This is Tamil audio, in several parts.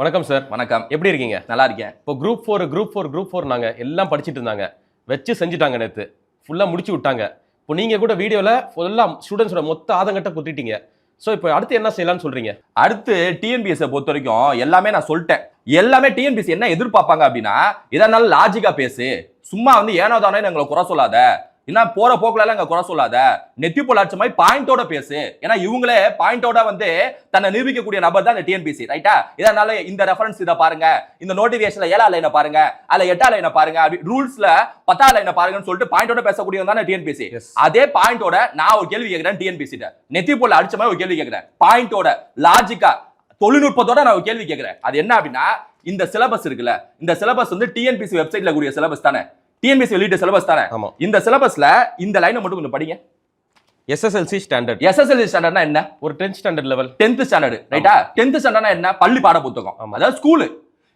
வணக்கம் சார் வணக்கம். எப்படி இருக்கீங்க? நல்லா இருக்கேன். இப்போ group four group four group four நாங்க எல்லாம் படிச்சிட்டு இருந்தாங்க. வச்சு செஞ்சுட்டாங்க நேத்து. ஃபுல்லா முடிச்சு விட்டாங்க. இப்போ நீங்க கூட வீடியோல ஃபுல்லா ஸ்டூடெண்ட்ஸோட மொத்த ஆதங்கத்தை குத்திட்டீங்க. ஸோ இப்போ அடுத்து என்ன செய்யலாம்னு சொல்றீங்க? அடுத்து டிஎன்பிஎஸ் பொறுத்த வரைக்கும் எல்லாமே நான் சொல்லிட்டேன். எல்லாமே டிஎன்பிஎஸ் என்ன எதிர்பார்ப்பாங்க அப்படின்னா இதனால லாஜிக்கா பேசு. சும்மா வந்து ஏனோ தானே எங்களை குறை சொல்லாத. என்ன போற போக்குல எல்லாம் எங்க குறை சொல்லாத. நெத்தி பொள்ளாட்சி மாதிரி பாயிண்டோட பேசு. ஏன்னா இவங்களே பாயிண்டோட வந்து தன்னை நிரூபிக்கக்கூடிய நபர் தான் இந்த டிஎன்பிசி ரைட்டா இதனால இந்த ரெஃபரன்ஸ் இதை பாருங்க. இந்த நோட்டிபிகேஷன்ல ஏழா லைனை பாருங்க. அதுல எட்டா லைனை பாருங்க. அப்படி ரூல்ஸ்ல பத்தா லைனை பாருங்கன்னு சொல்லிட்டு பாயிண்டோட பேசக்கூடியவங்க தானே டிஎன்பிசி. அதே பாயிண்டோட நான் ஒரு கேள்வி கேட்கிறேன் டிஎன்பிசி நெத்தி பொருள் அடிச்ச மாதிரி ஒரு கேள்வி கேட்கிறேன். பாயிண்டோட லாஜிக்கா தொழில்நுட்பத்தோட நான் ஒரு கேள்வி கேட்கிறேன். அது என்ன அப்படின்னா இந்த சிலபஸ் இருக்குல்ல இந்த சிலபஸ் வந்து டிஎன்பிசி வெப்சைட்ல கூடிய சிலபஸ் தானே. டிஎன்பிசி வெளியிட்ட சிலபஸ் தானே? ஆமா. இந்த சிலபஸ்ல இந்த லைனை மட்டும் கொஞ்சம் படிங்க. எஸ்எஸ்எல்சி ஸ்டாண்டர்ட் எஸ்எஸ்எல்சி ஸ்டாண்டர்ட்னா என்ன? ஒரு tenth standard level tenth standard ரைட்டா டென்த் ஸ்டாண்டர்ட்னா என்ன? பள்ளி பாட புத்தகம். அதாவது ஸ்கூலு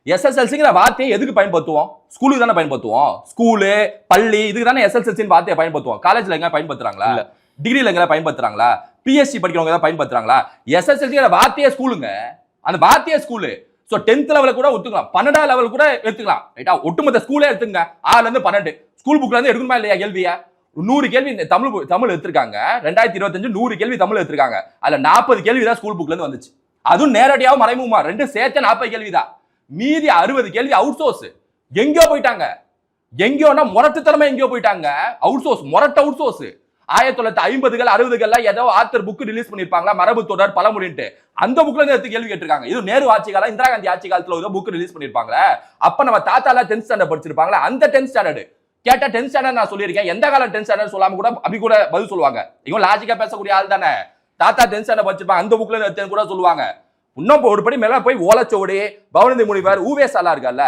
எஸ்எஸ்எல்சிங்கிற வார்த்தையை எதுக்கு பயன்படுத்துவோம்? ஸ்கூலுக்கு தானே பயன்படுத்துவோம். ஸ்கூலு பள்ளி இதுக்கு தானே எஸ்எஸ்எல்சின்னு வார்த்தையை பயன்படுத்துவோம். காலேஜ்ல எங்க பயன்படுத்துறாங்களா? இல்ல. டிகிரில எங்க பயன்படுத்துறாங்களா? பிஎஸ்சி படிக்கிறவங்க ஏதாவது பயன்படுத்துறாங்களா? எஸ்எஸ்எல்சிங்கிற வார்த்தையே ஸ்கூலுங்க அந்த வார்த்தையே ஸ்கூலு ஸோ டென்த் லெவலில் கூட ஒத்துக்கலாம். பன்னெண்டாம் லெவல் கூட எடுத்துக்கலாம். ரைட்டா ஒட்டுமொத்த ஸ்கூலே எடுத்துங்க ஆறுல இருந்து பன்னெண்டு. ஸ்கூல் புக்ல இருந்து எடுக்கணுமா இல்லையா கேள்வியை? நூறு கேள்வி தமிழ் தமிழ் எடுத்திருக்காங்க. ரெண்டாயிரத்தி இருபத்தஞ்சு நூறு கேள்வி தமிழ் எடுத்திருக்காங்க. அதுல நாற்பது கேள்வி தான் ஸ்கூல் புக்ல இருந்து வந்துச்சு. அதுவும் நேரடியாகவும் மறைமுகமா. ரெண்டு சேர்த்து நாற்பது கேள்வி தான். மீதி அறுபது கேள்வி அவுட் சோர்ஸ் எங்கேயோ போயிட்டாங்க. எங்கேயோனா முரட்டுத்தனமா எங்கேயோ போயிட்டாங்க. அவுட் சோர்ஸ் முரட்டு அவுட் சோர்ஸ் ஆயிரத்தி தொள்ளாயிரத்தி ஐம்பதுகள் அறுபதுகள்ல ஏதோ ஆத்தர் புக் ரிலீஸ் பண்ணிருப்பாங்களா? மரபு தொடர் பழமொழின்ட்டு. அந்த புக்ல இருந்து எடுத்து கேள்வி கேட்டிருக்காங்க. இது நேரு ஆட்சி காலம் இந்திரா காந்தி ஆட்சி காலத்துல ஏதோ புக் ரிலீஸ் பண்ணிருப்பாங்களா? அப்ப நம்ம தாத்தால டென்த் ஸ்டாண்டர்ட் படிச்சிருப்பாங்களா? அந்த டென்த் ஸ்டாண்டர்டு கேட்டா டென்த் ஸ்டாண்டர்ட் நான் சொல்லியிருக்கேன். எந்த காலம் டென்த் ஸ்டாண்டர்ட் சொல்லாம கூட அப்படி கூட பதில் சொல்லுவாங்க. இவங்க லாஜிக்கா பேசக்கூடிய ஆள் தானே. தாத்தா டென்த் ஸ்டாண்டர்ட் படிச்சிருப்பாங்க அந்த புக்ல இருந்து கூட சொல்லுவாங்க. இன்னும் ஒரு படி மேல போய் ஓலச்சோடி பவனந்தி முனிவர் ஊவேசாலா இருக்கார்ல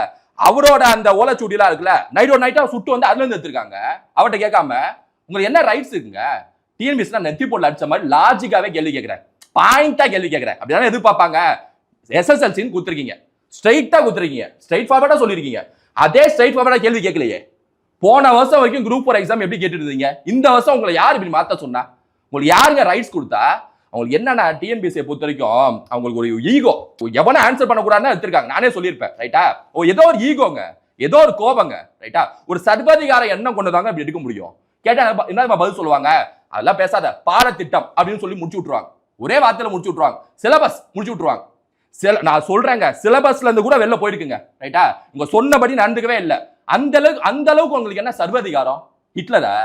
அவரோட அந்த ஓலச்சூடிலாம் இருக்குல்ல நைட் ஒரு நைட்டா சுட்டு வந்து அதுல இருந்து எடுத்திருக்காங்க. அவர்கிட்ட கேட்காம உங்களுக்கு என்ன ரைட்ஸ் இருக்குங்க? டிஎன்பிஎஸ்னா நெத்தி போட்டு அடிச்ச மாதிரி லாஜிக்காவே கேள்வி கேட்கிறேன். பாயிண்டா கேள்வி கேட்கிறேன். அப்படிதானே எதிர்பார்ப்பாங்க? எஸ்எஸ்எல்சின்னு கொடுத்துருக்கீங்க. ஸ்ட்ரைட்டா கொடுத்துருக்கீங்க. ஸ்ட்ரைட் ஃபார்வர்டா சொல்லியிருக்கீங்க அதே ஸ்ட்ரைட் ஃபார்வர்டா கேள்வி கேட்கலையே. போன வருஷம் வரைக்கும் குரூப் ஃபோர் எக்ஸாம் எப்படி கேட்டுட்டு இருந்தீங்க? இந்த வருஷம் உங்களை யார் இப்படி மாற்ற சொன்னா? உங்களுக்கு யாருங்க ரைட்ஸ் கொடுத்தா? அவங்களுக்கு என்னன்னா டிஎன்பிஎஸ்சியை பொறுத்த வரைக்கும் அவங்களுக்கு ஒரு ஈகோ எவனை ஆன்சர் பண்ணக்கூடாதுன்னு எடுத்திருக்காங்க. நானே சொல்லியிருப்பேன். ரைட்டா ஓ ஏதோ ஒரு ஈகோங்க ஏதோ ஒரு கோபங்க. ரைட்டா ஒரு சர்வாதிகார எண்ணம் கொண்டதாங்க இப்படி எடுக்க முடியும். கேட்டா என்ன- என்ன பதில் சொல்லுவாங்க? அதெல்லாம் பேசாத. பாடத்திட்டம் அப்படின்னு சொல்லி முடிச்சு விட்டுருவாங்க. ஒரே வார்த்தையில முடிச்சு விட்டுருவாங்க. சிலபஸ் முடிச்சு விட்டுருவாங்க. சில நான் சொல்றேங்க. சிலபஸ்ல இருந்து கூட வெளில போயிருக்குங்க ரைட்டா உங்க சொன்னபடி நடந்துக்கவே இல்லை. அந்த அளவுக்கு அந்த அளவுக்கு உங்களுக்கு என்ன சர்வதிகாரம்? ஹிட்லரா?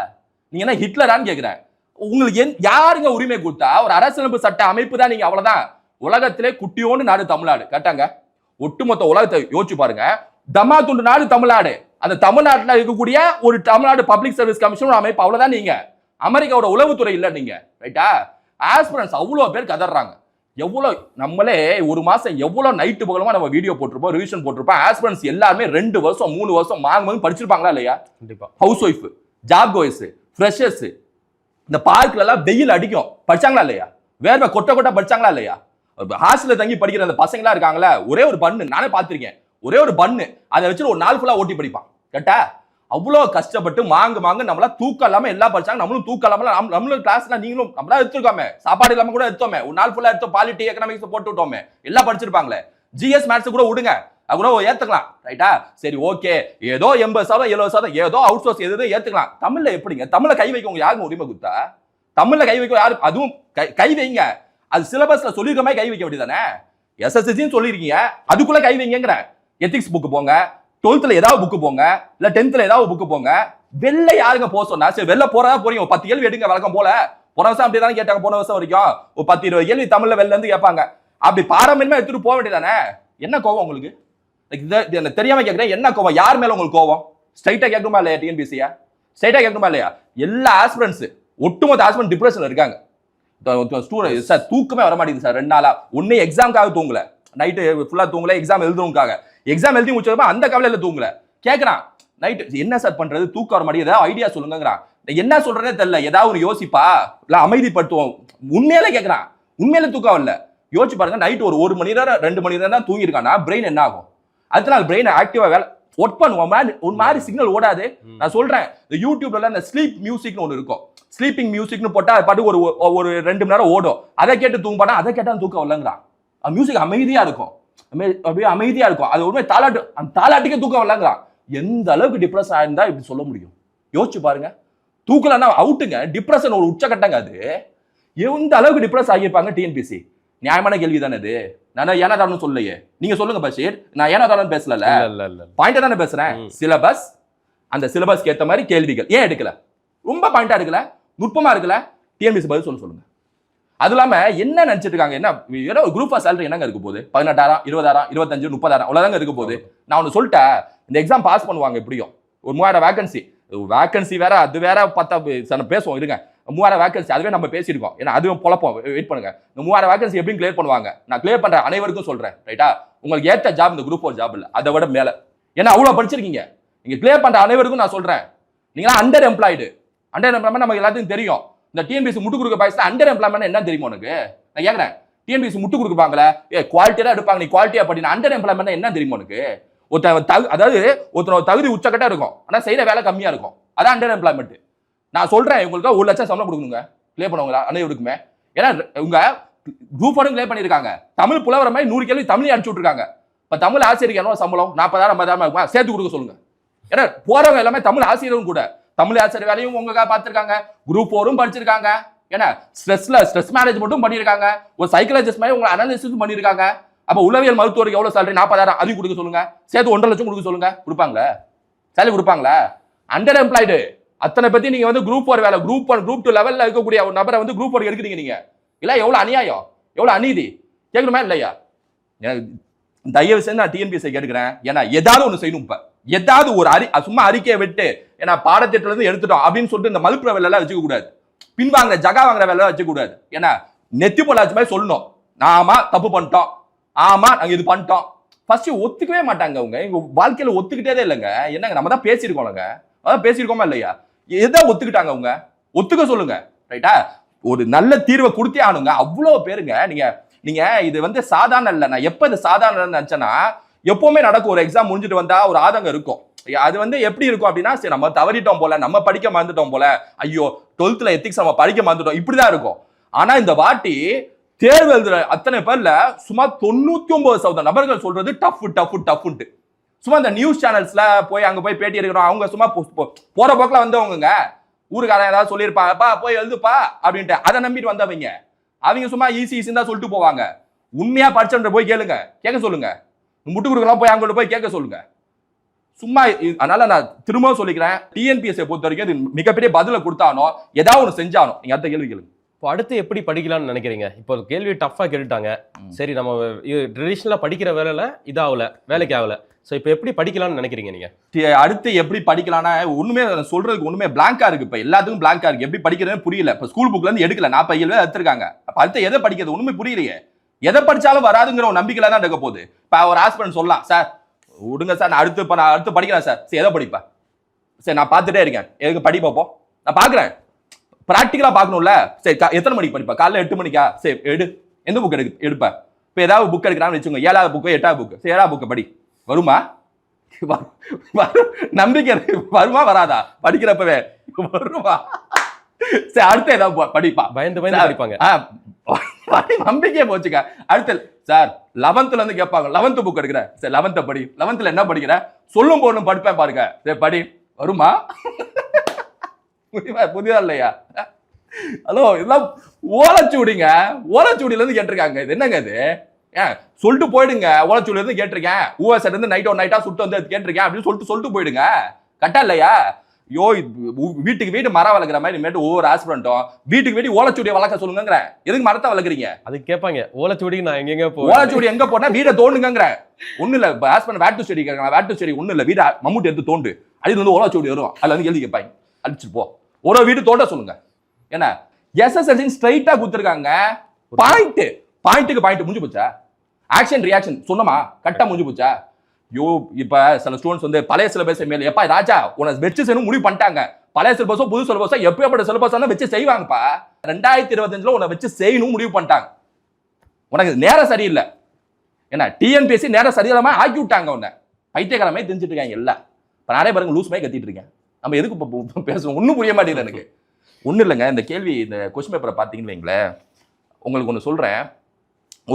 நீங்க என்ன ஹிட்லரான்னு கேட்குறேன் உங்களுக்கு என் யாருங்க உரிமை கொடுத்தா? ஒரு அரசியலமைப்பு சட்ட அமைப்பு தான் நீங்க அவ்வளவுதான். உலகத்திலே குட்டியோண்டு நாடு தமிழ்நாடு. கேட்டாங்க ஒட்டுமொத்த உலகத்தை யோசிச்சு பாருங்க. தமா துண்டு நாடு தமிழ்நாடு. அந்த தமிழ்நாட்டுல இருக்கக்கூடிய ஒரு தமிழ்நாடு பப்ளிக் சர்வீஸ் கமிஷன் ஒரு அமைப்பு அவ்வளவுதான் நீங்க. அமெரிக்காவோட உளவுத்துறை இல்ல நீங்க. ரைட்டா ஆஸ்பிரன்ஸ் அவ்வளவு பேர் கதறாங்க எவ்வளவு நம்மளே ஒரு மாசம் எவ்வளவு நைட்டு பகலமா நம்ம வீடியோ போட்டிருப்போம் ரிவிஷன் போட்டிருப்போம். ஆஸ்பிரன்ஸ் எல்லாருமே ரெண்டு வருஷம் மூணு வருஷம் மாங்க மாங்க படிச்சிருப்பாங்களா இல்லையா? கண்டிப்பா. Housewife job guys freshers இந்த பார்க்ல எல்லாம் வெயில் அடிக்கும். படிச்சாங்களா இல்லையா? வேர்வை கொட்ட கொட்ட படிச்சாங்களா இல்லையா? ஹாஸ்டல்ல தங்கி படிக்கிற அந்த பசங்களா இருக்காங்களே ஒரே ஒரு பண்ணு நானே பார்த்திருக்கேன். ஒரே ஒரு பண்ணு. அதை வச்சுட்டு ஒரு நாள் ஃபுல்லாக ஓட்டி படிப்பான். கேட்டா? அவ்வளோ கஷ்டப்பட்டு மாங்கு மாங்கு நம்மளா தூக்கம் இல்லாமல் எல்லாம் படிச்சாங்க. நம்மளும் தூக்கம் இல்லாமல் நம்ம நம்மளும் கிளாஸ்ல நீங்களும் நம்மளா எடுத்துருக்கோமே. சாப்பாடு இல்லாமல் கூட எடுத்தோமே. ஒரு நாள் ஃபுல்லாக எடுத்தோம். பாலிட்டி எக்கனாமிக்ஸ் போட்டு விட்டோமே. எல்லாம் படிச்சிருப்பாங்களே. ஜிஎஸ் மேத்ஸ் கூட விடுங்க. அது கூட ஏற்றுக்கலாம் ரைட்டா சரி ஓகே ஏதோ எண்பது சதவீதம் எழுபது சதவீதம் ஏதோ அவுட் சோர்ஸ் எது ஏற்றுக்கலாம் தமிழில் எப்படிங்க? தமிழை கை வைக்கவங்க யாருங்க உரிமை கொடுத்தா? தமிழில் கை வைக்க யாரு? அதுவும் கை- கை வைங்க. அது சிலபஸில் சொல்லியிருக்க மாதிரி கை வைக்க வேண்டியதானே எஸ்எஸ்எஸ்சின்னு சொல்லியிருக்கீங்க அதுக்குள்ளே கை வைங்கிறேன் எத்திக்ஸ் புக்கு போங்க. டுவெல்த்ல ஏதாவது புக்கு போங்க. இல்ல டென்த்ல ஏதாவது புக்கு போங்க. வெளில யாருங்க போக சொன்னா சரி வெளில போறதா போறீங்க. ஒரு பத்து கேள்வி எடுங்க வழக்கம் போல. போன வருஷம் அப்படி தானே கேட்டாங்க போன வருஷம் வரைக்கும். ஒரு பத்து இருபது கேள்வி தமிழ்ல வெளில இருந்து கேட்பாங்க. அப்படி பாரம்பரியமா எடுத்துட்டு போக வேண்டியதானே என்ன கோவம் உங்களுக்கு? Like தெரியாம கேட்கிறேன். என்ன கோவம்? யார் மேல உங்களுக்கு கோவம்? ஸ்ட்ரைட்டா கேட்கணுமா இல்லையா டிஎன்பிசியா ஸ்ட்ரைட்டா கேட்கணுமா இல்லையா? எல்லா ஆஸ்பிரன்ஸ் ஒட்டுமொத்த ஆஸ்பிரன் டிப்ரெஷன்ல இருக்காங்க. ஸ்டூடெண்ட் சார் தூக்கமே வர மாட்டேங்குது சார் ரெண்டு நாளா. ஒன்னு எக்ஸாம்க்காக தூங்கல. நைட்டு ஃபுல்லா தூங்கல எக்ஸாம் எழுதுறதுக்காக. எக்ஸாம் எழுதி முடிச்சதுமா அந்த கவலையில தூங்கல. கேக்குறான் நைட்டு என்ன சார் பண்றது? தூக்கம் வர மாட்டேங்குது. ஏதாவது ஐடியா சொல்லுங்கிறான் என்ன சொல்றதே தெரியல. ஏதாவது ஒரு யோசிப்பா? இல்ல அமைதிப்படுத்துவோம். உண்மையிலே கேக்குறான் உண்மையில தூக்கம் இல்ல யோசிச்சு பாருங்க நைட் ஒரு ஒரு மணி நேரம் ரெண்டு மணி நேரம் தான் தூங்கியிருக்கானா? பிரெயின் என்ன ஆகும்? நாள் பிரெயின் ஆக்டிவா வேலை ஒர்க் பண்ணுவோம் ஒரு மாதிரி சிக்னல் ஓடாது. நான் சொல்றேன் இந்த யூடியூப்ல இந்த ஸ்லீப் மியூசிக்னு ஒன்று இருக்கும். ஸ்லீப்பிங் மியூசிக்னு போட்டா அது பாட்டு ஒரு ஒரு ரெண்டு மணி நேரம் ஓடும். அதை கேட்டு தூங்க அதை கேட்டா தூக்கம் வரலங்கிறான் மியூசிக் அமைதியா இருக்கும். அப்படியே அமைதியா இருக்கும். அது உண்மை தாலாட்டு அந்த தாலாட்டுக்கே தூக்கம் வரலாங்கிறான். எந்த அளவுக்கு டிப்ரெஸ் ஆயிருந்தா இப்படி சொல்ல முடியும்? யோசிச்சு பாருங்க. தூக்கலன்னா அவுட்டுங்க டிப்ரெஷன் ஒரு உச்சக்கட்டங்க அது. எந்த அளவுக்கு டிப்ரெஸ் ஆகியிருப்பாங்க டிஎன்பிசி நியாயமான கேள்வி தானே இது. நான் ஏனா தானு சொல்லலையே. நீங்க சொல்லுங்க பஷீர். நான் ஏனா தானு பேசல பாயிண்டா தானே பேசுறேன். சிலபஸ் அந்த சிலபஸ்க்கு ஏத்த மாதிரி கேள்விகள். ஏன் எடுக்கல? ரொம்ப பாயிண்டா எடுக்கல. நுட்பமா இருக்கல டிஎன்பிசி பதில் சொல்ல சொல்லுங்க. அது இல்லாம என்ன நினைச்சிட்டு இருக்காங்க? என்ன ஏதோ குரூப் ஆஃப் சேலரி என்னங்க இருக்க போகுது? பதினெட்டாயிரம் இருபதாயிரம் இருபத்தஞ்சு முப்பதாயிரம் அவ்வளோதாங்க இருக்க போகுது. நான் ஒன்று சொல்லிட்டேன் இந்த எக்ஸாம் பாஸ் பண்ணுவாங்க எப்படியும். ஒரு மூவாயிரம் வேகன்சி வேகன்சி வேற அது வேற பத்தா பேசுவோம் இருங்க. மூவாயிரம் வேகன்சி அதுவே நம்ம பேசியிருக்கோம் ஏன்னா அதுவும் பொழப்போம் வெயிட் பண்ணுங்க. இந்த மூவாயிரம் வேகன்சி எப்படி கிளியர் பண்ணுவாங்க? நான் கிளியர் பண்ற அனைவருக்கும் சொல்றேன் ரைட்டா உங்களுக்கு ஏற்ற ஜாப் இந்த குரூப் ஒரு ஜாப் இல்லை. அதை விட மேல. ஏன்னா அவ்வளோ படிச்சிருக்கீங்க. நீங்க கிளியர் பண்ற அனைவருக்கும் நான் சொல்றேன். நீங்களாம் அண்டர் எம்ப்ளாய்டு அண்டர் எம்ப்ளாய்மெண்ட் நமக்கு எல்லாத்துக்கும் தெரியும். இந்த டிஎன்பிசி முட்டு கொடுக்க பாய்ஸ் அண்டர் எம்ப்ளாய்மெண்ட் என்ன தெரியுமா உனக்கு? நான் கேட்குறேன் டிஎன்பிசி முட்டு கொடுப்பாங்களே ஏ குவாலிட்டியா எடுப்பாங்க. நீ குவாலிட்டியாக படினா அண்டர் எம்ப்ளாய்மெண்ட் என்ன தெரியுமா உனக்கு? ஒருத்தன் தகு அதாவது ஒருத்தனோட தகுதி உச்சக்கட்டாக இருக்கும். ஆனால் செய்கிற வேலை கம்மியாக இருக்கும். அதான் அண்டர் எம்ப்ளாய்மெண்ட் நான் சொல்கிறேன் உங்களுக்கு ஒரு லட்சம் சம்பளம் கொடுக்கணுங்க. கிளியர் பண்ணுவாங்களா? அனைவருக்குமே ஏன்னா உங்க குரூப் ஒன் ப்ளே பண்ணியிருக்காங்க. தமிழ் புலவர மாதிரி நூறு கேள்வி தமிழ் அனுப்பிச்சு விட்ருக்காங்க இப்போ தமிழ் ஆசிரியருக்கு என்ன சம்பளம்? நாற்பதாயிரம் ஐம்பதாயிரம் இருக்குமா? சேர்த்து கொடுக்க சொல்லுங்கள் ஏன்னா போகிறவங்க எல்லாமே தமிழ் ஆசிரியரும் கூட. தமிழ் ஆசிரியர் வேலையும் உங்களுக்காக பார்த்துருக்காங்க. குரூப் ஃபோரும் படிச்சிருக்காங்க. ஏன்னா ஸ்ட்ரெஸ்ல ஸ்ட்ரெஸ் மேனேஜ்மெண்ட்டும் பண்ணியிருக்காங்க ஒரு சைக்காலஜிஸ்ட் மாதிரி உங்களை அனாலிசிஸும் பண்ணியிருக்காங்க அப்போ உளவியல் மருத்துவருக்கு எவ்வளோ சேலரி நாற்பதாயிரம் அதையும் கொடுக்க சொல்லுங்க. சேர்த்து ஒன்றரை லட்சம் கொடுக்க சொல்லுங்க. கொடுப்பாங்களே? சேலரி கொடுப்பாங்களே? அண்டர் எம்ப்ளாய்டு அத்தனை பத்தி நீங்க வந்து குரூப் ஒரு வேலை குரூப் ஒன் குரூப் டூ லெவலில் இருக்கக்கூடிய ஒரு நபரை வந்து குரூப் ஒன் எடுக்கிறீங்க நீங்க. இல்லை எவ்வளோ அநியாயம்? எவ்வளோ அநீதி? கேட்கணுமா இல்லையா? தயவு செஞ்சு நான் டிஎன்பிஎஸ்ஐ கேட்கிறேன் ஏன்னா ஏதாவது ஒன்று செய்யணும் இப்போ. ஏதாவது ஒரு அறி சும்மா அறிக்கையை விட்டு ஏன்னா பாடத்திட்டத்துல இருந்து எடுத்துட்டோம் அப்படின்னு சொல்லிட்டு இந்த மலுப்புற வேலை எல்லாம் வச்சுக்க கூடாது. பின்வாங்குற ஜகா வாங்குற வேலை வச்சுக்க கூடாது. ஏன்னா நெத்தி போலாச்சு மாதிரி சொல்லணும். ஆமா தப்பு பண்ணிட்டோம். ஆமா நாங்க இது பண்ணிட்டோம். ஃபர்ஸ்ட் ஒத்துக்கவே மாட்டாங்க அவங்க. எங்க வாழ்க்கையில ஒத்துக்கிட்டே இல்லைங்க. என்னங்க நம்ம தான் பேசியிருக்கோம்லங்க அதான் பேசியிருக்கோமா இல்லையா? எதை ஒத்துக்கிட்டாங்க அவங்க? ஒத்துக்க சொல்லுங்க. ரைட்டா ஒரு நல்ல தீர்வை கொடுத்தே ஆனுங்க அவ்வளோ பேருங்க. நீங்க நீங்க இது வந்து சாதாரண இல்லை. நான் எப்போ இது சாதாரண நினைச்சேன்னா எப்பவுமே நடக்கும். ஒரு எக்ஸாம் முடிஞ்சுட்டு வந்தா ஒரு ஆதங்கம் இருக்கும். அது வந்து எப்படி இருக்கும் அப்படின்னா சரி நம்ம தவறிட்டோம் போல நம்ம படிக்க மறந்துட்டோம் போல ஐயோ டுவெல்த்ல எத்திக்ஸ் நம்ம படிக்க மறந்துட்டோம். இப்படிதான் இருக்கும். ஆனா இந்த வாட்டி தேர்வு எழுதுற அத்தனை பேர்ல சுமார் தொண்ணூத்தி ஒன்பது சதவீதம் நபர்கள் சொல்றது டஃப் டஃப் டஃப்ன்ட்டு சும்மா இந்த நியூஸ் சேனல்ஸ்ல போய் அங்க போய் பேட்டி எடுக்கிறோம். அவங்க சும்மா போ- போற போக்கில் வந்தவங்க ஊருக்காரன் ஏதாவது சொல்லியிருப்பாங்கப்பா போய் எழுதுப்பா அப்படின்ட்டு. அதை நம்பிட்டு வந்தவங்க. அவங்க சும்மா ஈஸி ஈஸின்னு தான் சொல்லிட்டு போவாங்க. உண்மையா படிச்சவன்ற போய் கேளுங்க. கேட்க சொல்லுங்க. முட்டு கொடுக்கலாம் போய் அங்கிட்ட போய் கேட்க சொல்லுங்க. சும்மா அதனால நான் திரும்பவும் சொல்லிக்கிறேன். டிஎன்பிஎஸ்ஐ பொறுத்த வரைக்கும் இது மிகப்பெரிய பதிலை கொடுத்தானோ ஏதாவது ஒன்று செஞ்சானோ நீங்க அடுத்த கேள்வி கேளுங்க. இப்போ அடுத்து எப்படி படிக்கலாம்னு நினைக்கிறீங்க? இப்போ கேள்வி டஃபா கேட்டுட்டாங்க. சரி நம்ம ட்ரெடிஷ்னலா படிக்கிற வேலையில இதாகல வேலைக்கு ஆகல. ஸோ இப்போ எப்படி படிக்கலாம்னு நினைக்கிறீங்க நீங்க? டி- அடுத்து எப்படி படிக்கலாம்னா ஒண்ணுமே நான் சொல்றதுக்கு ஒண்ணுமே பிளாங்கா இருக்கு. இப்ப எல்லாத்துக்கும் பிளாங்கா இருக்கு. எப்படி படிக்கிறதுன்னு புரியல. இப்ப ஸ்கூல் புக்ல இருந்து எடுக்கல. நாற்பது ஏழு எடுத்திருக்காங்க. அப்ப அடுத்து எதை படிக்கிறது? ஒண்ணுமே புரியலையே. எதை படிச்சாலும் வராதுங்கிற ஒரு நம்பிக்கையில தான் இருக்க போகுது. இப்ப ஒரு ஹாஸ்பிட்டல் சொல்லலாம் சார் விடுங்க சார் நான் அடுத்து இப்ப நான் அடுத்து படிக்கிறேன் சார். சரி எதை படிப்பேன் சரி நான் பார்த்துட்டே இருக்கேன். எதுக்கு படி பார்ப்போம் நான் பார்க்குறேன். ப்ராக்டிக்கலாக பார்க்கணும்ல. சரி எத்தனை மணிக்கு படிப்பா? காலைல எட்டு மணிக்கா? சரி எடு. எந்த புக் எடுக்க எடுப்பேன் இப்போ ஏதாவது புக் எடுக்கிறான்னு வச்சுக்கோங்க. ஏழாவது புக்கு எட்டாவது புக்கு சரி ஏழாவது புக்கு படி. வருமா. நம்பிக்கை. வருமா வராதா? படிக்கிறப்பவே வருமா? சரி அடுத்து ஏதாவது படிப்பா. பயந்து பயந்து படிப்பாங்க. நம்பிக்கையை போச்சுக்க. அடுத்து சார் லெவன்த்ல இருந்து கேட்பாங்க லெவன்த் புக் எடுக்கிறேன். சரி லெவன்த்த படி. லெவன்த்ல என்ன படிக்கிற? சொல்லும் போடணும் படிப்பேன் பாருங்க. சரி படி. வருமா? புரியுதா புரியுதா இல்லையா? ஹலோ இதெல்லாம் ஓலைச்சுவடிங்க. ஓலச்சூடியில இருந்து கேட்டிருக்காங்க. இது என்னங்க இது? ஏன் சொல்லிட்டு போயிடுங்க. ஓலைச்சுவடியில இருந்து கேட்டிருக்கேன். ஊஎஸ்ல இருந்து நைட் ஒன் நைட்டா சுட்டு வந்து கேட்டிருக்கேன் அப்படின்னு சொல்லிட்டு சொல்லிட்டு போயிடுங்க. கரெக்டா இல்லையா? உ- வீட்டுக்கு வீடு மரம் வளர்க்குற மாதிரி இனிமேட்டு ஒவ்வொரு ஆஸ்பிரண்ட்டும் வீட்டுக்கு வீடு ஓலைச்சுவடியை வளர்க்க சொல்லுங்கிறேன் எதுக்கு மரத்தை வளர்க்குறீங்க? அது கேட்பாங்க. ஓலைச்சுவடிக்கு நான் எங்கெங்க போ ஓலைச்சுவடி எங்க போனா வீடை தோண்டுங்கிற ஒண்ணு இல்ல இப்ப ஹஸ்பண்ட் வேட்டு செடி கேட்கலாம் வேட்டு செடி ஒண்ணு இல்ல வீட மம்முட்டி எடுத்து தோண்டு. அடியில் வந்து ஓலைச்சுவடி வரும். அதுல வந்து எழுதி கேட்பாங்க. அடிச்சுட்டு போ. ஒரு வீடு தோண்ட சொல்லுங்க. என்ன? எஸ்எஸ்எல்சி ஸ்ட்ரைட்டா கொடுத்துருக்காங்க. பாயிண்ட் பாயிண்ட்டுக்கு பாயிண்ட் முடிஞ்சு போச்சா? ஆக்ஷன் ரியாக்ஷன் சொன்னமா? கரெக்டா முடிஞ்சு போச்சா? யோ இப்போ சில ஸ்டூடெண்ட்ஸ் வந்து பழைய சிலபஸ் மேல எப்பா ராஜா உனக்கு வெச்சு செய்யணும் முடிவு பண்ணிட்டாங்க. பழைய சிலபஸோ புது சிலபஸோ எப்பேற்பட்ட சிலபஸ் வச்சு செய்வாங்கப்பா. ரெண்டாயிரத்தி இருபத்தஞ்சில் உன்னை வச்சு செய்யணும் முடிவு பண்ணிட்டாங்க. உனக்கு நேரம் சரியில்லை. ஏன்னா டிஎன்பிஎஸ்சி நேரம் சரியில்லாமல் ஆக்கி விட்டாங்க உன்னை பைத்தியகாரமே தெரிஞ்சுட்டு இருக்காங்க எல்லாம். இப்போ நிறைய பேருங்க லூஸ் மாதிரி கத்திட்டு இருக்கேன். நம்ம எதுக்கு இப்போ பேசுவோம்? ஒன்றும் புரிய மாட்டேங்குது எனக்கு. ஒன்றும் இல்லைங்க. இந்த கேள்வி இந்த கொஸ்டின் பேப்பரை பார்த்தீங்கன்னு வைங்களேன். உங்களுக்கு ஒன்று சொல்கிறேன்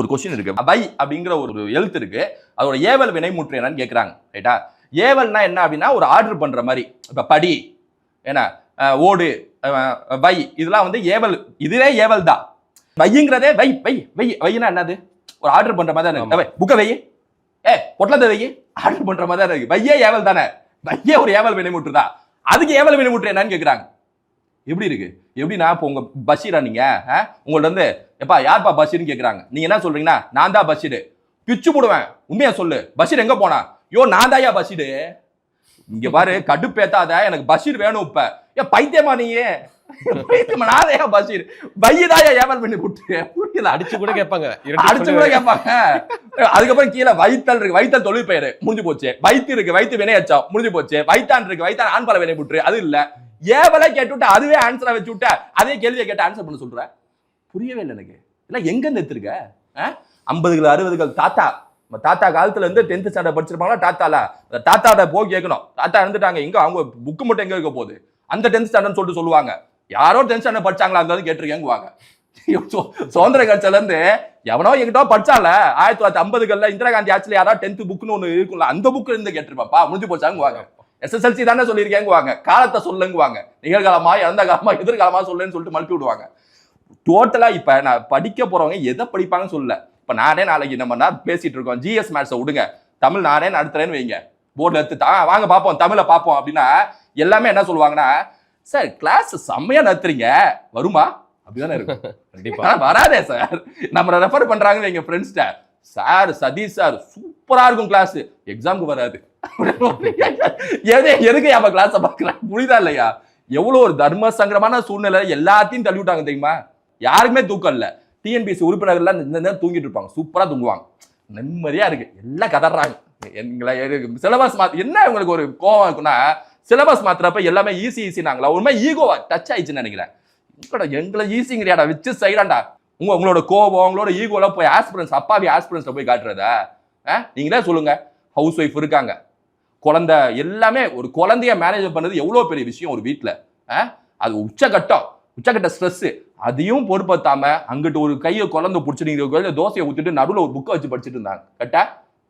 ஒரு கொஸ்டின் இருக்கு. பை அப்படிங்கிற ஒரு எழுத்து இருக்கு. அதோட ஏவல் வினைமுற்று என்னன்னு கேக்குறாங்க. ரைட்டா ஏவல்னா என்ன அப்படின்னா ஒரு ஆர்டர் பண்ற மாதிரி. இப்ப படி என்ன ஓடு வை இதெல்லாம் வந்து ஏவல் இதுவே ஏவல் தான் வைங்கிறதே வை வை வை வைனா என்னது? ஒரு ஆர்டர் பண்ற மாதிரி தான். இருக்கு. புக்க வை. ஏ பொட்டலத்தை வை. ஆர்டர் பண்ற மாதிரி தான் இருக்கு. வையே ஏவல் தானே வையே ஒரு ஏவல் வினைமுற்று தான் அதுக்கு ஏவல் வினைமுற்று என்னன்னு கேக்குறாங்க. எப்படி இருக்கு? எப்படின்னா இப்போ உங்க பஷீரா நீங்க? உங்கள்ட்ட வந்து எப்பா யார்ப்பா பஷீர்னு கேக்குறாங்க. நீங்க என்ன சொல்றீங்கன்னா நான் தான் பஷீர். பிச்சு போடுவேன். உண்மையா சொல்லு. பஷீர் எங்க போனா? யோ நான் தாயா பஷீர். இங்க பாரு கடுப்பேத்தாத எனக்கு பஷீர் வேணும் இப்ப. ஏன் பைத்தியமா நீயே பைத்தியமா நான் தாயா பஷீர். பையதாயா ஏவல் பண்ணி புரியல அடிச்சு கூட கேட்பாங்க. அடிச்சு கூட கேட்பாங்க. அதுக்கப்புறம் கீழே வைத்தல் இருக்கு. வைத்தல் தொழில் பெயரு. முடிஞ்சு போச்சு. வைத்து இருக்கு. வைத்து வினையச்சம். முடிஞ்சு போச்சு. வைத்தான் இருக்கு. வைத்தான் ஆண்பால வினை புற்று அது இல்ல. ஏவலை கேட்டுவிட்டு அதுவே ஆன்சரா வச்சு விட்ட அதே கேள்வியை கேட்டு ஆன்சர் பண்ண சொல்ற? புரியவே இல்லை எனக்கு. இல்லை எங்க நிறுத்திருக்க ஐம்பதுகள் அறுபதுகள் தாத்தா. நம்ம தாத்தா காலத்துல இருந்து டென்த் ஸ்டாண்டர்ட் படிச்சிருப்பாங்களா தாத்தால? அந்த தாத்தாட்ட போய் கேட்கணும். தாத்தா இறந்துட்டாங்க எங்க? அவங்க புக்கு மட்டும் எங்க இருக்க போகுது? அந்த டென்த் ஸ்டாண்டர்ட் சொல்லிட்டு சொல்லுவாங்க. யாரோ டென்த் ஸ்டாண்டர்ட் படிச்சாங்களா அந்த கேட்டிருக்கேங்குவாங்க. சுதந்திர கட்சியில இருந்து எவனோ எங்கிட்ட படிச்சால ஆயிரத்தி தொள்ளாயிரத்தி ஐம்பதுகள்ல இந்திரா காந்தி ஆட்சியில் யாராவது டென்த் புக்னு ஒன்று இருக்கும்ல அந்த புக் இருந்து கேட்டிருப்பாப்பா முடிஞ்சு போச்சாங்குவாங்க. எஸ்எஸ்எல்சி தானே சொல்லியிருக்கேங்குவாங்க. காலத்தை சொல்லுங்குவாங்க. நிகழ்காலமா இறந்த காலமா எதிர்காலமா சொல்லுன்னு சொல்லிட்டு மழுப்பி விடுவாங்க. டோட்டலா இப்ப நான் படிக்க போறவங்க எதை படிப்பாங்கன்னு சொல்லல. இப்ப நானே நாளைக்கு நம்ம நான் பேசிட்டு இருக்கோம். ஜிஎஸ் மேத்ஸை விடுங்க. தமிழ் நானே நடத்துறேன்னு வைங்க. போர்டில் எடுத்து வாங்க பார்ப்போம் தமிழை பார்ப்போம் அப்படின்னா எல்லாமே என்ன சொல்லுவாங்கன்னா சார் கிளாஸ் செம்மையா நடத்துறீங்க. வருமா? அப்படிதானே இருக்கும். கண்டிப்பா. வராதே சார். நம்ம ரெஃபர் பண்றாங்கன்னு எங்க ஃப்ரெண்ட்ஸ்ட சார் சதீஷ் சார் சூப்பராக இருக்கும் கிளாஸ் எக்ஸாம்க்கு வராது. எது எதுக்கு நம்ம கிளாஸை பார்க்குறான்? புரியுதா இல்லையா? எவ்வளோ ஒரு தர்ம சங்கடமான சூழ்நிலை எல்லாத்தையும் தள்ளி விட்டாங்க தெரியுமா? யாருக்குமே தூக்கம் இல்லை. டிஎன்பிசி உறுப்பினர்கள்லாம் இந்த நேரம் தூங்கிட்டு இருப்பாங்க. சூப்பராக தூங்குவாங்க. நிம்மதியாக இருக்கு. எல்லாம் கதறாங்க. எங்களை சிலபஸ் மாத்த என்ன உங்களுக்கு ஒரு கோவம் இருக்குன்னா சிலபஸ் மாத்துறப்ப எல்லாமே ஈஸி ஈஸி நாங்களா ஒரு மாதிரி ஈகோவா டச் ஆயிடுச்சுன்னு நினைக்கிறேன். எங்களை ஈஸிங்கிறியாடா வச்சு செய்யறாண்டா உங்க உங்களோட கோபம் உங்களோட ஈகோலாம் போய் ஆஸ்பிரன்ஸ் அப்பாவி ஆஸ்பிரன்ஸில் போய் காட்டுறதா ஆ? நீங்களே சொல்லுங்க. ஹவுஸ் ஒய்ஃப் இருக்காங்க. குழந்தை எல்லாமே ஒரு குழந்தைய மேனேஜ் பண்ணது எவ்வளோ பெரிய விஷயம் ஒரு வீட்டில் ஆ? அது உச்சகட்டம். உச்சகட்ட ஸ்ட்ரெஸ்ஸு அதையும் பொறுப்பத்தாம அங்கிட்டு ஒரு கையை குழந்தை பிடிச்சிட்டு கையில தோசையை ஊற்றிட்டு நடுவில் ஒரு புக்கை வச்சு படிச்சுட்டு இருந்தாங்க. கரெக்டா?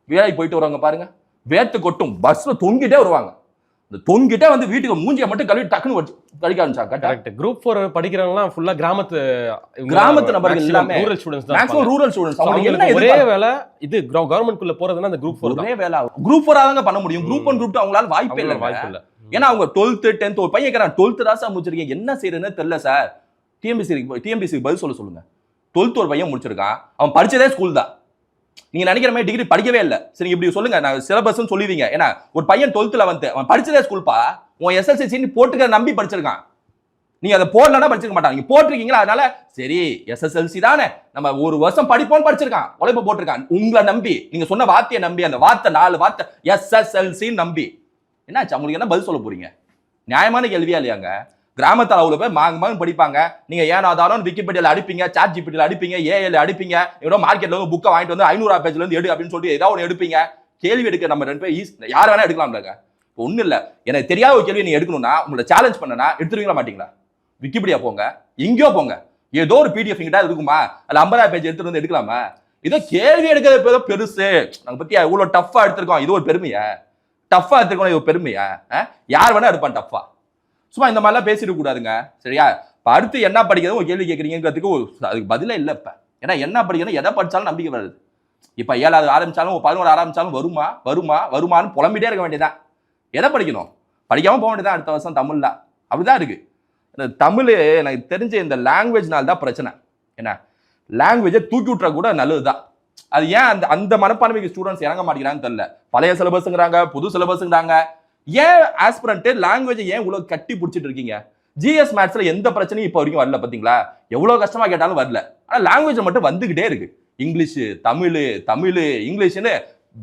வேலைக்கு போயிட்டு வருவாங்க பாருங்க. வேத்து கொட்டும். பஸ்ஸில் தொங்கிட்டே வருவாங்க. இந்த தொங்கிட்டே வந்து வீட்டுக்கு மூஞ்சியை மட்டும் கழுவி டக்குன்னு வச்சு கழிக்க ஆரம்பிச்சாங்க கரெக்டா குரூப் ஃபோர் படிக்கிறவங்கலாம் ஃபுல்லா கிராமத்து கிராமத்து நபர்கள் எல்லாமே. ரூரல் ஸ்டூடெண்ட்ஸ் தான் மேக்ஸிமம் ரூரல் ஸ்டூடெண்ட்ஸ் அவங்களுக்கு ஒரே? வேலை இது கவர்மெண்ட் குள்ள போறதுன்னா அந்த குரூப் ஃபோர் ஒரே வேலை. குரூப் ஃபோரா தாங்க பண்ண முடியும். குரூப் ஒன் குரூப் அவங்களால வாய்ப்பே இல்லை வாய்ப்பு இல்ல. ஏன்னா அவங்க டுவெல்த் டென்த் ஒரு பையன் கேட்கறான் டுவெல்த் தான் சார் முடிச்சிருக்கீங்க. என்ன செய்யறதுன்னு தெரியல சார் டிஎம்பிசி டிஎம்பிசி பதில் சொல்ல சொல்லுங்க. டுவெல்த் ஒரு பையன் முடிச்சிருக்கான். அவன் படிச்சதே ஸ்கூல் தான். நீங்க நினைக்கிற மாதிரி டிகிரி படிக்கவே இல்லை. சரி இப்படி சொல்லுங்க. நான் சிலபஸ்னு சொல்லிடுவீங்க ஏன்னா ஒரு பையன் டுவெல்த்தில் வந்து அவன் படிச்சதே ஸ்கூல்ப்பா உன் எஸ்எஸ்சி போட்டுக்க நம்பி படிச்சிருக்கான். நீங்க அதை போடலன்னா படிச்சிருக்க மாட்டாங்க நீங்க போட்டிருக்கீங்களா? அதனால சரி எஸ்எஸ்எல்சி தானே. நம்ம ஒரு வருஷம் படிப்போம்னு படிச்சிருக்கான். உழைப்பு போட்டிருக்கான். உங்களை நம்பி நீங்க சொன்ன வார்த்தையை நம்பி அந்த வார்த்தை நாலு வார்த்தை எஸ்எஸ்எல்சி நம்பி. என்னாச்சு? அவங்களுக்கு என்ன பதில் சொல்ல போறீங்க? நியாயமான கேள்வியா இல்லையாங்க? கிராமத்தில் அவ்வளோ பேர் மாங்க மாங்க படிப்பாங்க. நீங்கள் ஏன் விக்கிபீடியில் அடிப்பீங்க சாட் ஜிபிடியில் அடிப்பீங்க ஏஐல அடிப்பீங்க இவ்வளோ மார்க்கெட்டில் வந்து புக்கை வாங்கிட்டு வந்து ஐநூறு பேஜ்ல இருந்து எடு அப்படின்னு சொல்லிட்டு ஏதாவது ஒன்று எடுப்பீங்க. கேள்வி எடுக்க நம்ம ரெண்டு பேர் ஈஸ் யார் வேணா எடுக்கலாம்லங்க இப்போ ஒன்றும் இல்லை. எனக்கு தெரியாத ஒரு கேள்வி நீங்கள் எடுக்கணும்னா உங்களை சேலஞ்ச் பண்ணனா எடுத்துருவீங்களா மாட்டீங்களா? விக்கிபீடியா போங்க. எங்கேயோ போங்க. ஏதோ ஒரு பிடிஎஃப் கிட்ட இருக்குமா? அதில் ஐம்பதாயிரம் பேஜ் எடுத்துட்டு வந்து எடுக்கலாமா? ஏதோ கேள்வி எடுக்கிறது இப்போ ஏதோ பெருசு. நாங்கள் பற்றி இவ்வளோ டஃப்பாக எடுத்திருக்கோம். இது ஒரு பெருமையா? டஃப்பாக எடுத்துருக்கோம் இது ஒரு பெருமையா? ஆ? யார் வேணா எடுப்பான் டஃப்பாக சும்மா இந்த மாதிரிலாம் பேசிடக்கூடாதுங்க சரியா? இப்போ அடுத்து என்ன படிக்கிறது ஒரு கேள்வி கேட்குறீங்கிறதுக்கு அதுக்கு பதிலே இல்லை இப்போ. ஏன்னா என்ன படிக்கணும் எதை படித்தாலும் நம்பிக்கை வருது. இப்போ ஏழாவது ஆரம்பித்தாலும் பதினோரு ஆரம்பிச்சாலும் வருமா வருமா வருமான்னு புலம்பிட்டே இருக்க வேண்டியதான் எதை படிக்கணும்? படிக்காமல் போக வேண்டியதான் அடுத்த வருஷம் தமிழில். அப்படிதான் இருக்குது இந்த தமிழ் எனக்கு தெரிஞ்ச இந்த லாங்குவேஜ்னால தான் பிரச்சனை. என்ன? லாங்குவேஜை தூக்கி விட்ற கூட நல்லது தான் அது ஏன் அந்த அந்த மனப்பான்மைக்கு ஸ்டூடெண்ட்ஸ் இறங்க மாட்டேங்கிறாங்கன்னு தெரியல. பழைய சிலபஸ்ங்கிறாங்க புது சிலபஸ்ங்கிறாங்க ஏன் ஆஸ்பிரண்ட் லாங்குவேஜை ஏன் இவ்வளோ கட்டி பிடிச்சிட்டு இருக்கீங்க? ஜிஎஸ் மேத்ஸில் எந்த பிரச்சனையும் இப்போ வரைக்கும் வரல பார்த்தீங்களா எவ்வளோ கஷ்டமாக கேட்டாலும் வரல. ஆனால் லாங்குவேஜ் மட்டும் வந்துக்கிட்டே இருக்கு. இங்கிலீஷு தமிழ் தமிழ் இங்கிலீஷ்னு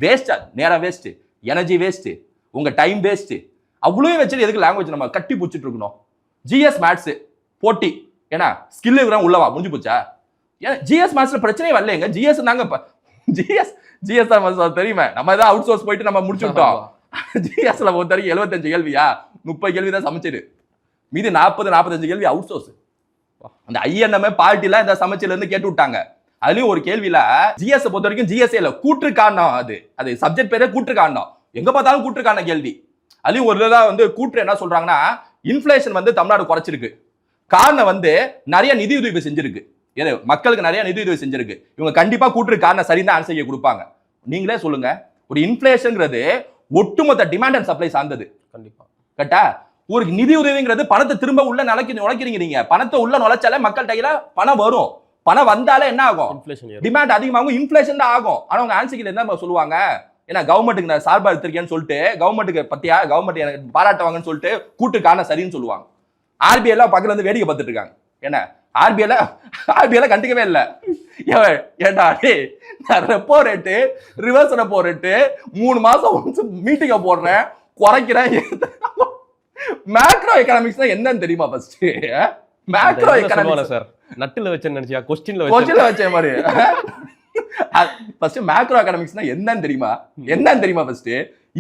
வேஸ்டா நேராக வேஸ்ட்டு எனர்ஜி வேஸ்ட்டு உங்கள் டைம் வேஸ்ட்டு அவ்வளோ வச்சுட்டு எதுக்கு லாங்குவேஜ் நம்ம கட்டி பிடிச்சிட்டு இருக்கணும்? ஜிஎஸ் மேத்ஸு போட்டி. ஏன்னா ஸ்கில் இருக்கிறவங்க உள்ளவா முடிஞ்சு போச்சா? ஏன் ஜிஎஸ் மேத்ஸில் பிரச்சனையே வரலையேங்க. ஜிஎஸ் இப்போ. ஜிஎஸ் ஜிஎஸ் தான் தெரியுமே? நம்ம ஏதாவது அவுட் சோர்ஸ் போயிட்டு நம்ம முடிச்சு விட்டோம் ஜிஎஸ்ல பொறுத்த வரைக்கும் எழுபத்தஞ்சு கேள்வியா? முப்பது கேள்வி தான் சமைச்சிரு மீதி நாற்பது நாற்பத்தஞ்சு கேள்வி அவுட் சோர்ஸ் அந்த ஐஎன்எம்ஏ பார்ட்டிலாம் இந்த சமைச்சில இருந்து கேட்டு விட்டாங்க. அதுலயும் ஒரு கேள்வியில ஜிஎஸ் பொறுத்த வரைக்கும் ஜிஎஸ்ஏ இல்ல கூற்று காரணம் அது. அது சப்ஜெக்ட் பேரே கூற்று காரணம் எங்க பார்த்தாலும் கூற்று காரண கேள்வி. அதுலயும் ஒரு இதாக வந்து கூற்று என்ன சொல்றாங்கன்னா இன்ஃபிளேஷன் வந்து தமிழ்நாடு குறைச்சிருக்கு. காரணம் வந்து நிறைய நிதியுதவி செஞ்சிருக்கு. எது மக்களுக்கு நிறைய நிதியுதவி செஞ்சிருக்கு. இவங்க கண்டிப்பா கூற்று காரணம் சரிதான் ஆன்சர் செய்ய கொடுப்பாங்க. நீங்களே சொல்லுங்க. ஒரு இன்ஃபிளேஷன்ங்கிறது ஒட்டுமொத்த டிமாண்ட் அண்ட் சப்ளை சார்ந்தது. கண்டிப்பா. கரெக்டா? ஒரு நிதி உதவிங்கிறது பணத்தை திரும்ப உள்ள நிலைக்கு நுழைக்கிறீங்க. நீங்க பணத்தை உள்ள நுழைச்சாலே மக்கள் கையில பணம் வரும். பணம் வந்தாலே என்ன ஆகும்? இன்ஃபிளேஷன் டிமாண்ட் அதிகமாகும் இன்ஃபிளேஷன் தான் ஆகும். ஆனா அவங்க ஆன்சர் என்ன சொல்லுவாங்க? ஏன்னா கவர்மெண்ட்டுக்கு நான் சார்பா எடுத்திருக்கேன்னு சொல்லிட்டு கவர்மெண்ட்டுக்கு பத்தியா? கவர்மெண்ட் எனக்கு பாராட்டுவாங்கன்னு சொல்லிட்டு கூட்டு காரணம் சரின்னு சொல்லுவாங்க. ஆர்பிஐ எல்லாம் பக்கத்துல வந்து வேடிக்கை பார்த்துட்டு இருக்காங்க. என்ன? ஆர்பிஐல ஆர்பிஐல கண்டுக்கவே இல்லை. டேய் நான் repo rate reverse repo rate மூணு மாசம் ஒன்ஸ் மீட்டிங்க போடுறேன். குறைக்கிறேன். மேக்ரோ எக்கனாமிக்ஸ் என்னன்னு தெரியுமா ஃபர்ஸ்ட் மேக்ரோ எக்கனாமிக்ஸ் சார் நட்டுல வச்சேன்னு நினைச்சியா? கொஸ்டின்ல வச்சேன் கோச்சில வச்ச மாதிரி ஃபர்ஸ்ட் மேக்ரோ எக்கனாமிக்ஸ்னா என்னன்னு தெரியுமா? என்னன்னு தெரியுமா ஃபர்ஸ்ட்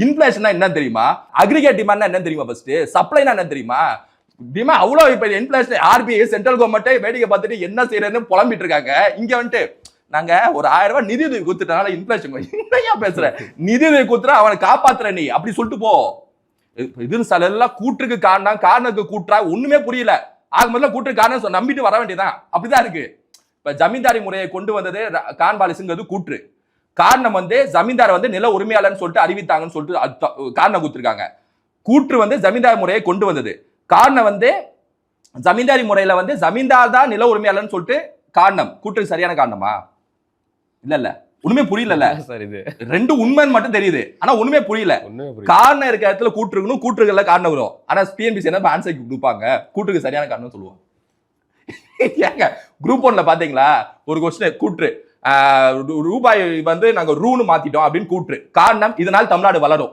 இன்ஃபிளேஷன்னா என்ன தெரியுமா? அக்ரிகேட் டிமாண்ட்னா என்ன தெரியுமா ஃபர்ஸ்ட் சப்ளைனா என்ன தெரியுமா? டிமாண்ட் அவ்வளோ இப்போ இன்ஃபிளேஷன் ஆர்பிஐ சென்ட்ரல் கவர்மெண்ட்டே வேடிக்கை பார்த்துட்டு என்ன செய்யறதுன்னு புலம்பிட்டு இருக்காங்க. இங்கே வந்துட்டு நாங்க ஒரு ஆயிரம் ரூபாய் நிதி உதவி கொடுத்துட்டனால இன்ஃபிளேஷன் என்னையா பேசுற? நிதி உதவி கொடுத்துற அவனை காப்பாத்துற நீ அப்படி சொல்லிட்டு போ. இது சில எல்லாம் கூற்றுக்கு காரணம் காரணத்துக்கு கூற்றா ஒண்ணுமே புரியல. ஆக முதல்ல கூட்டு காரணம் நம்பிட்டு வர வேண்டியதான் அப்படிதான் இருக்கு. இப்ப ஜமீன்தாரி முறையை கொண்டு வந்தது கான் பாலிசுங்கிறது கூற்று. காரணம் வந்து ஜமீன்தார் வந்து நில உரிமையாளர்னு சொல்லிட்டு அறிவித்தாங்கன்னு சொல்லிட்டு காரணம் கொடுத்துருக்காங்க. கூற்று வந்து ஜமீன்தார் முறையை கொண்டு வந்தது. காரணம் வந்து ஜமீன்தாரி முறையில வந்து ஜமீன்தார் தான் நில உரிமையாளர்னு சொல்லிட்டு காரணம். கூற்றுக்கு சரியான காரணமா? இல்ல இல்ல ஒண்ணுமே புரியல சார் இது? ரெண்டு உண்மைன்னு மட்டும் தெரியுது. ஆனா ஒண்ணுமே புரியல. காரணம் இருக்க இடத்துல கூற்று இருக்கணும். கூற்றுகள்ல காரணம் வரும். ஆனா டிஎன்பிசி என்ன ஆன்சர் கொடுப்பாங்க? கூற்றுக்கு சரியான காரணம் சொல்லுவோம். ஏங்க குரூப் ஒன்ல பாத்தீங்களா? ஒரு கொஸ்டின் கூற்று. ரூபாய் வந்து நாங்க ரூனு மாத்திட்டோம் அப்படின்னு கூற்று. காரணம் இதனால் தமிழ்நாடு வளரும்.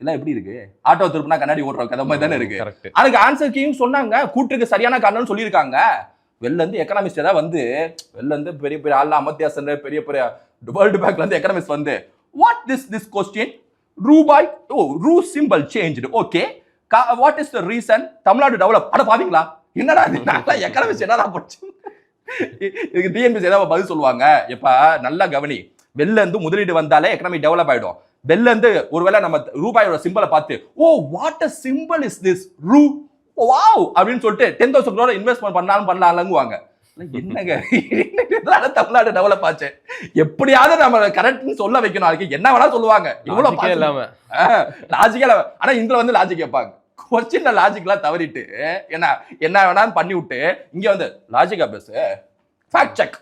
இதெல்லாம் எப்படி இருக்கு? ஆட்டோ திருப்பினா கண்ணாடி ஓடுறோம் கதை மாதிரி தானே இருக்கு. அதுக்கு ஆன்சர் கீயும் சொன்னாங்க கூற்றுக்கு சரியான காரணம்னு சொல்லியிருக்காங்க. வெளில இருந்து எக்கனாமிஸ்ட் ஏதாவது வந்து வெளில இருந்து பெரிய பெரிய ஆள் அமர்த்தியாசன் பெரிய பெரிய வேர்ல்டு பேங்க்ல இருந்து எக்கனாமிஸ்ட் வந்து வாட் திஸ் திஸ் கொஸ்டின் ரூபாய் ஓ ரூ symbol change okay what is the reason Tamil Nadu develop அட பாத்தீங்களா என்னடா இது? நல்லா எக்கனாமிஸ்ட் என்னடா போச்சு? இதுக்கு டிஎன்பிசி ஏதாவது பதில் சொல்லுவாங்க. எப்ப நல்லா கவனி. வெளில இருந்து முதலீடு வந்தாலே எக்கனாமி டெவலப் ஆயிடும். வெளில இருந்து ஒருவேளை நம்ம ரூபாயோட சிம்பிளை பார்த்து ஓ what a symbol is this ரூ வாவ் அப்படின்னு சொல்லிட்டு டென் தௌசண்ட் க்ரோட இன்வெஸ்ட்மெண்ட் பண்ணாலும் பண்ணலாம்ங்குவாங்க என்னங்க? தமிழ்நாடு டெவலப் ஆச்சு. எப்படியாவது நம்ம கரெக்ட்னு சொல்ல வைக்கணும். அதுக்கு என்ன வேணா சொல்லுவாங்க. இவ்வளவு இல்லாம. லாஜிக்கல ஆனா இதுல வந்து லாஜிக் கேட்பாங்க. கொஸ்டின்ல லாஜிக்லாம் தவறிட்டு என்ன என்ன வேணாலும் பண்ணி விட்டு இங்க வந்து லாஜிக்கா பேசு? ஃபேக்ட் செக்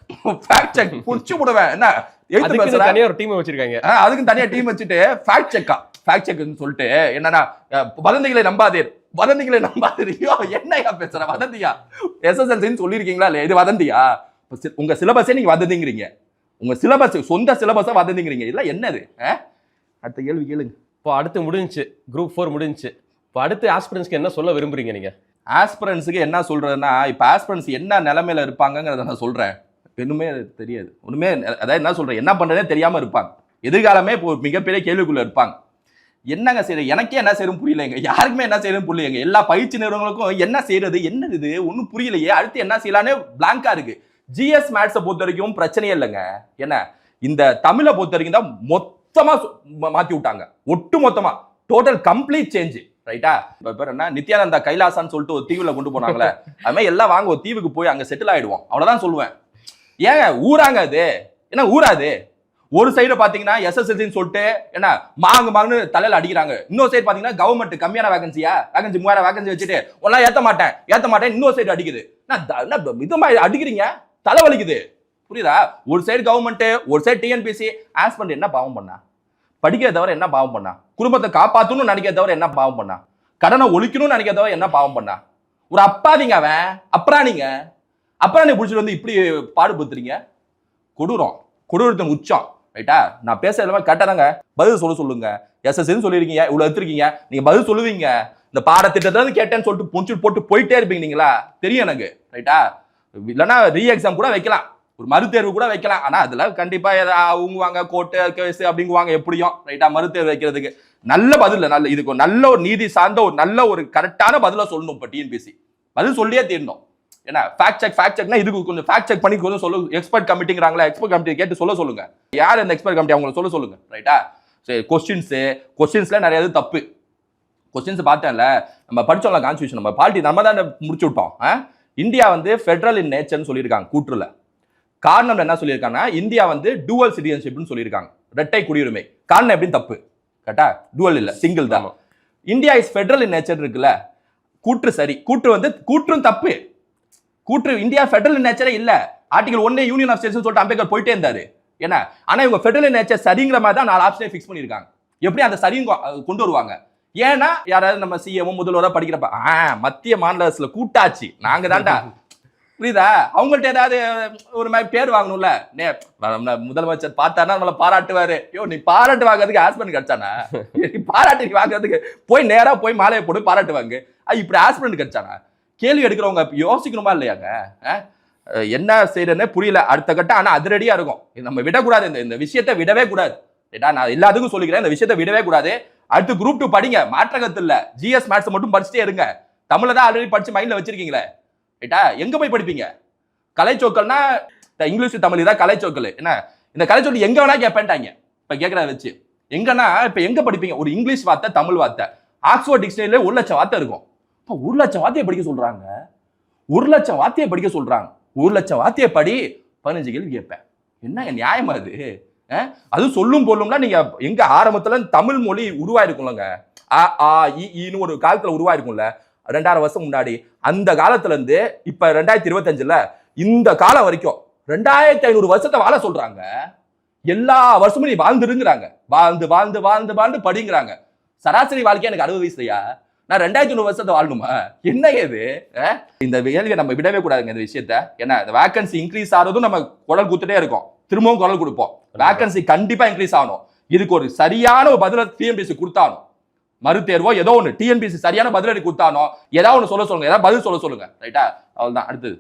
ஃபேக்ட் செக் புடிச்சு விடுவேன் என்ன? எழுத்து அதுக்கு தனியா ஒரு டீம் வச்சிருக்காங்க. ஆ, அதுக்கும் தனியா டீம் வச்சுட்டு ஃபேக்ட் செக்கா ஃபேக்ட் செக்னு சொல்லிட்டு என்னன்னா வதந்திகளை நம்பாதீர். வதந்திகளை நம்பாதீர் ஐயோ என்னையா பேசுற? வதந்தியா? எஸ்எஸ்எல்சின்னு சொல்லியிருக்கீங்களா இல்லையா? இது வதந்தியா? உங்க சிலபஸே நீங்க வதந்திங்கிறீங்க. உங்க சிலபஸ் சொந்த சிலபஸை வதந்திங்கிறீங்க. இதெல்லாம் என்னது? அடுத்த கேள்வி கேளுங்க. இப்போ அடுத்து முடிஞ்சுச்சு. குரூப் ஃபோர் முடிஞ்சுச்சு. இப்போ அடுத்து ஆஸ்பிரன்ஸ்க்கு என்ன சொல்ல விரும்புறீங்க நீங்க? ஆஸ்பிரன்ஸுக்கு என்ன சொல்கிறதுன்னா இப்போ ஆஸ்பிரன்ஸ் என்ன நிலமையில இருப்பாங்கங்கிறத நான் சொல்கிறேன் இன்னுமே தெரியாது. ஒன்றுமே அதாவது என்ன சொல்கிறேன் என்ன பண்ணுறதே தெரியாமல் இருப்பாங்க. எதிர்காலமே இப்போ மிகப்பெரிய கேள்விக்குள்ளே இருப்பாங்க. என்னங்க செய்யறது எனக்கே என்ன செய்யணும் புரியலைங்க. யாருக்குமே என்ன செய்யணும் புரியலைங்க. எல்லா பயிற்சி நிறுவனங்களுக்கும் என்ன செய்யறது? என்ன இது? ஒன்றும் புரியலையே. அடுத்து என்ன செய்யலான்னு பிளாங்கா இருக்கு. ஜிஎஸ் மேட்ஸை பொறுத்த வரைக்கும் பிரச்சனையே இல்லைங்க. என்ன? இந்த தமிழை பொறுத்த வரைக்கும் தான் மொத்தமாக மாற்றி விட்டாங்க. ஒட்டு மொத்தமாக டோட்டல் கம்ப்ளீட் சேஞ்சு ரைட்டா இப்ப பேர் என்ன? நித்யானந்தா கைலாசான்னு சொல்லிட்டு ஒரு தீவுல கொண்டு போனாங்களே. அது மாதிரி எல்லாம் வாங்க ஒரு தீவுக்கு போய் அங்க செட்டில் ஆயிடுவோம். அவ்வளவுதான் சொல்லுவேன். ஏங்க ஊராங்க அது. என்ன ஊராது ஒரு சைடு பாத்தீங்கன்னா எஸ்எஸ்எல்சின்னு சொல்லிட்டு என்ன மாங்கு மாங்குன்னு தலையில அடிக்கிறாங்க. இன்னொரு சைடு பாத்தீங்கன்னா கவர்மெண்ட் கம்மியான வேகன்சியா வேகன்சி மூவாயிரம் வேகன்சி வச்சுட்டு ஒன்னா ஏத்த மாட்டேன் ஏத்த மாட்டேன் இன்னொரு சைடு அடிக்குது. என்ன மாதிரி அடிக்கிறீங்க? தலை வலிக்குது. புரியுதா? ஒரு சைடு கவர்மெண்ட் ஒரு சைடு டிஎன்பிசி ஆஸ்பண்ட் என்ன பாவம் பண்ணா? படிக்கிறத தவிர என்ன பாவம் பண்ணா? குடும்பத்தை காப்பாற்றணும்னு நினைக்கிறத தவிர என்ன பாவம் பண்ணா? கடனை ஒழிக்கணும்னு நினைக்கிறத தவிர என்ன பாவம் பண்ணா? ஒரு அப்பாவிங்க அவன் அப்புறாணிங்க நீ பிடிச்சிட்டு வந்து இப்படி பாடுபடுத்துறீங்க? கொடூரம். கொடூரத்தின் உச்சம். ரைட்டா நான் பேச எல்லாமே கரெக்டாதாங்க பதில் சொல்ல சொல்லுங்க. எஸ்எஸ்ன்னு சொல்லியிருக்கீங்க. இவ்வளவு எடுத்துருக்கீங்க. நீங்க பதில் சொல்லுவீங்க. இந்த பாடத்திட்டத்துல இருந்து கேட்டேன்னு சொல்லிட்டு புடிச்சு போட்டு போயிட்டே இருப்பீங்க நீங்களா? தெரியும் எனக்கு. ரைட்டா இல்லைன்னா ரீ எக்ஸாம் கூட வைக்கலாம். ஒரு மறுதேர்வு கூட வைக்கலாம். ஆனால் அதில் கண்டிப்பாக ஏதா ஊங்குவாங்க கோர்ட்டு கேஸ் அப்படிங்குவாங்க எப்படியும். ரைட்டா மறுதேர்வு வைக்கிறதுக்கு. நல்ல பதில் நல்ல இதுக்கு நல்ல ஒரு நீதி சார்ந்த ஒரு நல்ல ஒரு கரெக்டான பதிலை சொல்லணும் இப்போ டிஎன்பிசி பதில் சொல்லியே தீரணும். ஏன்னா ஃபேக்ட் செக் ஃபேக்ட் செக்னா இதுக்கு கொஞ்சம் ஃபேக்ட் செக் பண்ணி கொஞ்சம் சொல்லு எக்ஸ்பர்ட் கமிட்டிங்கிறாங்களா எக்ஸ்பர்ட் கமிட்டி கேட்டு சொல்ல சொல்லுங்க. யார் அந்த எக்ஸ்பர்ட் கமிட்டி அவங்கள சொல்ல சொல்லுங்க. ரைட்டா சரி கொஸ்டின்ஸு கொஸ்டின்ஸ்ல நிறைய இது தப்பு. கொஸ்டின்ஸ் பார்த்தேன்ல நம்ம படிச்சோம்ல கான்ஸ்டியூஷன் நம்ம பார்ட்டி நம்ம தான் முடிச்சு விட்டோம். இந்தியா வந்து ஃபெடரல் இன் நேச்சர்னு சொல்லியிருக்காங்க கூற்றுல. காரணம் என்ன சொல்லியிருக்காங்கன்னா இந்தியா வந்து டூவல் சிட்டிசன்ஷிப்னு சொல்லியிருக்காங்க. இரட்டை குடியுரிமை. காரணம் எப்படின்னு தப்பு. கரெக்டா டூவல் இல்ல சிங்கிள் தான். India is federal in nature இருக்குல்ல. கூற்று சரி. கூற்று வந்து கூற்றும் தப்பு. கூற்று இந்தியா ஃபெடரல் இன் நேச்சரே இல்ல. ஆர்டிகல் ஒன்னே யூனியன் ஆஃப் ஸ்டேட்ஸ் சொல்லிட்டு அம்பேத்கர் போயிட்டே இருந்தாரு. என்ன ஆனா இவங்க ஃபெடரல் நேச்சர் சரிங்கிற மாதிரி தான் நாலு ஆப்ஷனே ஃபிக்ஸ் பண்ணியிருக்காங்க. எப்படி அந்த சரியும் கொண்டு வருவாங்க? ஏன்னா யாராவது நம்ம சிஎம் முதல்வரா படிக்கிறப்ப ஆ மத்திய மாநில அரசுல கூட்டாச்சு. நாங்க தான்டா. புரியுதா? அவங்கள்ட்ட ஏதாவது ஒரு மாதிரி பேர் வாங்கணும்ல? நே நம்ம முதலமைச்சர் பார்த்தாருன்னா நம்மளை பாராட்டுவாரு. ஐயோ நீ பாராட்டு வாங்குறதுக்கு ஹஸ்பண்ட் கிடைச்சானா? நீ பாராட்டு நீ வாங்குறதுக்கு போய் நேரா போய் மாலையை போட்டு பாராட்டு வாங்கு. அது இப்படி ஹஸ்பண்ட் கிடைச்சானா? கேள்வி எடுக்கிறவங்க யோசிக்கணுமா இல்லையாங்க என்ன செய்யறதுனே புரியல. அடுத்த கட்டம் ஆனால் அதிரடியா இருக்கும். நம்ம விடக்கூடாது. இந்த இந்த விஷயத்தை விடவே கூடாது. ஏடா நான் எல்லாத்துக்கும் சொல்லிக்கிறேன் இந்த விஷயத்தை விடவே கூடாது. அடுத்து குரூப் டூ படிங்க. மாற்றகத்து இல்ல. ஜிஎஸ் மேத்ஸ் மட்டும் படிச்சுட்டே இருங்க. தமிழ்ல தான் ஆல்ரெடி படிச்சு மைண்டில் வச்சிருக்கீங்களே. ரைட்டா எங்க போய் படிப்பீங்க? கலைச்சொற்கள்னா இந்த இங்கிலீஷ் தமிழ் இதான் கலைச்சொக்கல் என்ன? இந்த கலைச்சொல் எங்க வேணா கேட்பேன்ட்டாங்க இப்ப கேட்கறத வச்சு. எங்கன்னா இப்ப எங்க படிப்பீங்க? ஒரு இங்கிலீஷ் வார்த்தை தமிழ் வார்த்தை. ஆக்ஸ்போர்ட் டிக்ஷனரியில ஒரு லட்சம் வார்த்தை இருக்கும். இப்ப ஒரு லட்சம் வார்த்தையை படிக்க சொல்றாங்க? ஒரு லட்சம் வார்த்தையை படிக்க சொல்றாங்க. ஒரு லட்சம் வார்த்தையை படி பதினஞ்சு கேள்வி கேட்பேன். என்ன நியாயமா அது? அது அதுவும் சொல்லும் பொருளும்னா நீங்க எங்க ஆரம்பத்துல தமிழ் மொழி உருவாயிருக்கும்லங்க. ஆ ஆ இ ஒரு காலத்துல உருவாயிருக்கும்ல. ரெண்டாயிரம் வருஷம் முன்னாடி அந்த காலத்துலேருந்து இப்போ ரெண்டாயிரத்தி இருபத்தஞ்சில் இந்த காலம் வரைக்கும் ரெண்டாயிரத்தி ஐநூறு வருஷத்தை வாழ சொல்கிறாங்க எல்லா வருஷமும் நீ வாழ்ந்துருங்கிறாங்க. வாழ்ந்து வாழ்ந்து வாழ்ந்து வாழ்ந்து படிங்கிறாங்க. சராசரி வாழ்க்கை எனக்கு அறுபது வயசுலையா நான் ரெண்டாயிரத்தி நூறு வருஷத்தை வாழணுமா? என்ன இது இந்த கேள்வியை நம்ம விடவே கூடாதுங்க இந்த விஷயத்த. ஏன்னா இந்த வேக்கன்சி இன்க்ரீஸ் ஆகிறதும் நம்ம குரல் கொடுத்துட்டே இருக்கோம். திரும்பவும் குரல் கொடுப்போம். வேகன்சி கண்டிப்பாக இன்க்ரீஸ் ஆகணும். இதுக்கு ஒரு சரியான ஒரு பதில டிஎன்பிசி கொடுத்தாலும் மறுதேர்வோ ஏதோ ஒன்று டிஎன்பிசி சரியான பதிலடி கொடுத்தானோ ஏதாவது ஒன்று சொல்ல சொல்லுங்க. ஏதாவது பதில் சொல்ல சொல்லுங்க. ரைட்டா அவ்வளவுதான். அடுத்தது.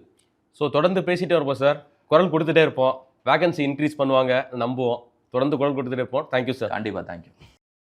ஸோ தொடர்ந்து பேசிட்டே இருப்போம் சார் குரல் கொடுத்துட்டே இருப்போம். வேகன்சி இன்க்ரீஸ் பண்ணுவாங்க நம்புவோம். தொடர்ந்து குரல் கொடுத்துட்டே இருப்போம். தேங்க்யூ சார் கண்டிப்பா தேங்க்யூ